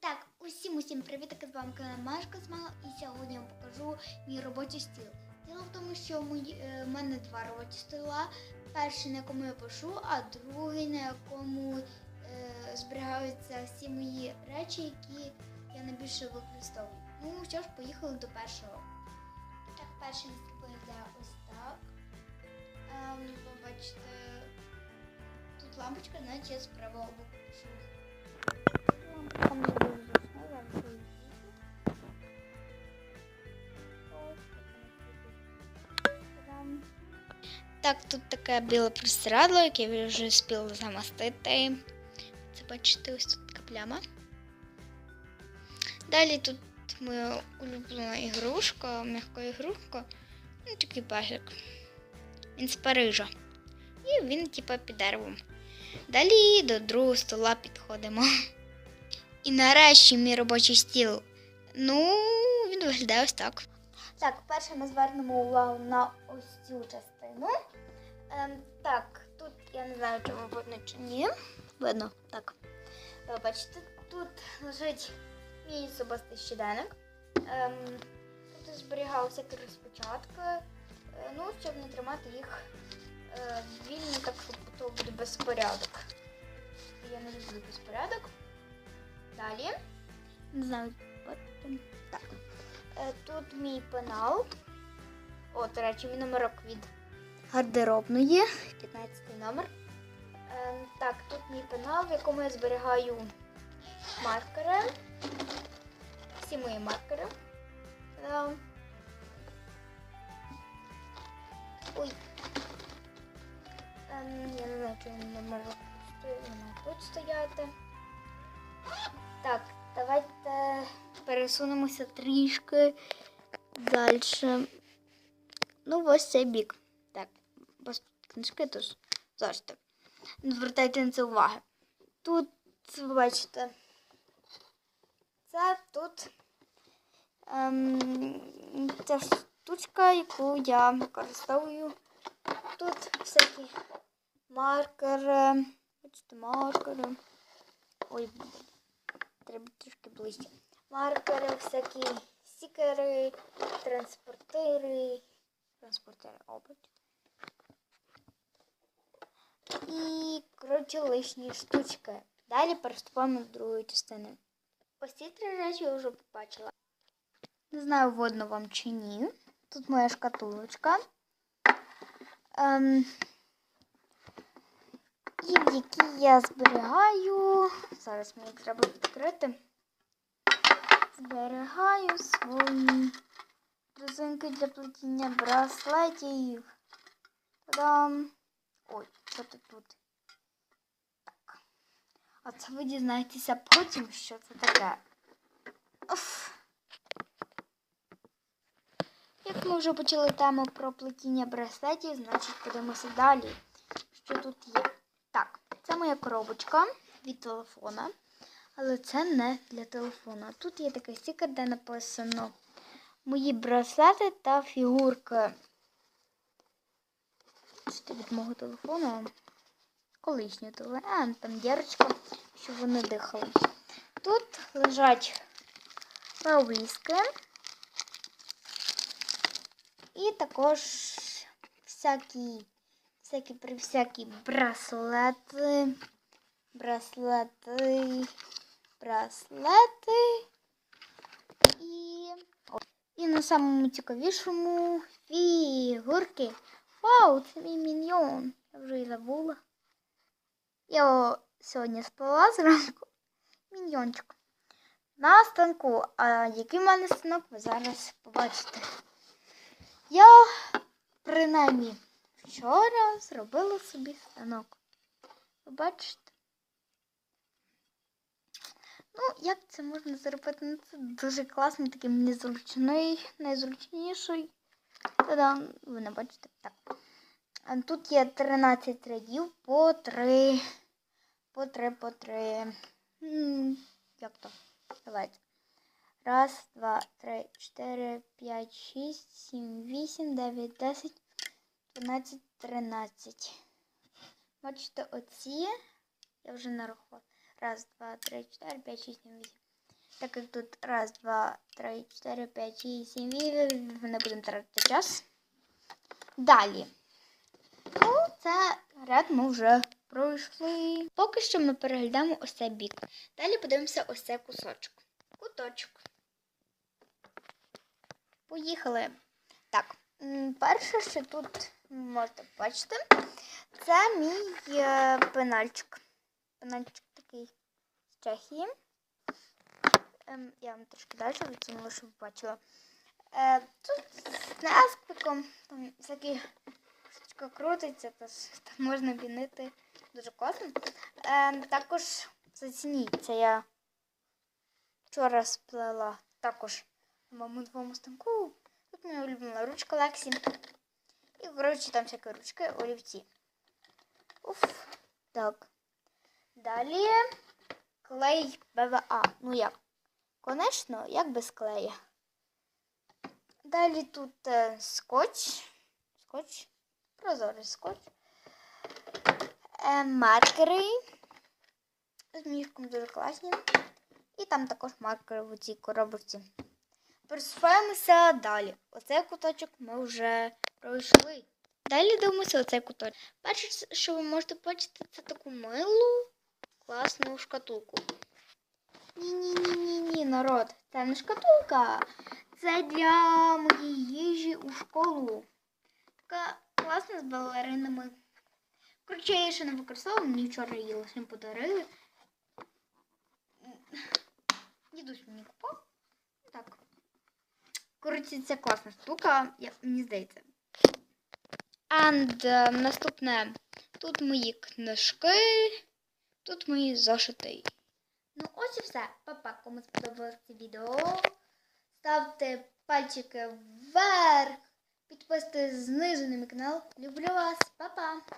так, усім усім привіт, з вами канал Машка Смала і сьогодні я вам покажу мій робочий стіл. Діло в тому, що е, в мене два робочі стола. Перший, на якому я пишу, а другий, на якому е, зберігаються всі мої речі, які я найбільше використовую. Ну що ж, поїхали до першого. І так, перший виглядає ось так. Ем, ви бачите, тут лампочка, значить я боку пишу. Так тут таке біле простирадло, яке я вже спіла замастити. Це бачите, ось тут така пляма. Далі тут моя улюблена ігрушка, м'яка ігрушка. Ну, такий песик. Він з Парижа. І він, типа, під деревом. Далі до другого стола підходимо. І нарешті мій робочий стіл. Ну, він виглядає ось так. Так, перше ми звернемо увагу на ось цю частину. Ем, так, тут я не знаю, вам видно чи ні. Видно, так. Бачите, тут лежить мій особистий щоденник. Ем, тут зберігав всякі розпочатки, е, ну, щоб не тримати їх е, вільно, так що то буде безпорядок. Я не люблю безпорядок. Далі. Не знаю. Так. Е, Тут мій пенал. О, до речі, мій номерок від гардеробної. 15 номер. Е, Так, тут мій пенал, в якому я зберігаю маркери. Всі мої маркери. Ой. Ем, я не знаю, чи номерок тут стояти. Так, давайте пересунемося трішки далі. Ну, ось цей бік. Так, ось книжки тож завжди. Звертайте на це уваги. Тут, ви бачите, це тут ем, ця штучка, яку я використовую. Тут всякі маркери. Бачите, маркери. Ой, треба трішки ближче. Маркери, всякі стікери, транспортири. Транспортири обуть. І, коротше, лишні штучки. Далі переступаємо до другої частини. Ось ці три речі я вже побачила. Не знаю, видно вам чи ні. Тут моя шкатулочка. Ем, і в якій я зберігаю. Зараз мені треба відкрити. Зберігаю свої резинки для плетіння браслетів. Та-дам! Ой, що тут тут? Так. А це ви дізнаєтеся потім, що це таке. Уф. Як ми вже почали тему про плетіння браслетів, значить подивимося далі, що тут є. Так, це моя коробочка від телефона, але це не для телефона. Тут є такий стікер, де написано мої браслети та фігурки. Це від мого телефону. Колишнього телефону. Там дірочка, щоб вони дихали. Тут лежать виски. І також всякі, всякі, всякі браслети, браслети, браслети. І, і на самому цікавішому фігурки. Вау, це мій міньйон. Я вже і забула. Я сьогодні спала зранку. Міньйончик. На станку. А який в мене станок, ви зараз побачите. Я, принаймні, вчора зробила собі станок. Ви бачите? Ну, як це можна зробити? Ну, це дуже класний, такий незручний, найзручніший. Та-дам, ви не бачите. Так. А Тут є 13 рядів по 3. По 3, по 3. Як то? Давайте. Раз, два, три, чотири, п'ять, шість, сім, вісім, дев'ять, десять, дванадцять, тринадцять. Бачите, оці. Я вже нарахувала. Раз, два, три, чотири, п'ять, шість, сім, вісім. Так як тут раз, два, три, чотири, п'ять, шість, сім, вісім, не будемо тратити час. Далі. Ну, це ряд ми вже пройшли. Поки що ми переглядаємо ось цей бік. Далі подивимося ось цей кусочок. Куточок. Поїхали. Так, перше, що тут можете бачити, це мій е, пенальчик. Пенальчик такий з Чехії. Ем, я вам трошки далі відсунула, щоб бачила. Е, тут з насквиком, там всякі штучка крутиться, тож там можна бінити дуже класно. Е, також зацініть, це я вчора сплела також на моєму новому станку. Моя улюблена ручка Лексі. І, коротше, там всякі ручки, олівці. Уф. Так. Далі клей БВА. Ну як? Конечно, як без клея. Далі тут е, скотч. Скотч. Прозорий скотч. Е, маркери. З мішком дуже класні. І там також маркери в цій коробочці. Пересуваємося далі. Оцей куточок ми вже пройшли. Далі дивимося оцей куточок. Перше, що ви можете бачити, це таку милу, класну шкатулку. Ні-ні-ні-ні, народ, це не шкатулка. Це для моєї їжі у школу. Така класна з балеринами. Коротше, я ще не використовувала, мені вчора її лише подарили. Дідусь мені купав. Так. Коротше, це класна штука, як мені здається. And е, наступне. Тут мої книжки, тут мої зошити. Ну, ось і все. Папа, кому сподобалось це відео. Ставте пальчики вверх. Підписуйтесь знизу на мій канал. Люблю вас. Па-па!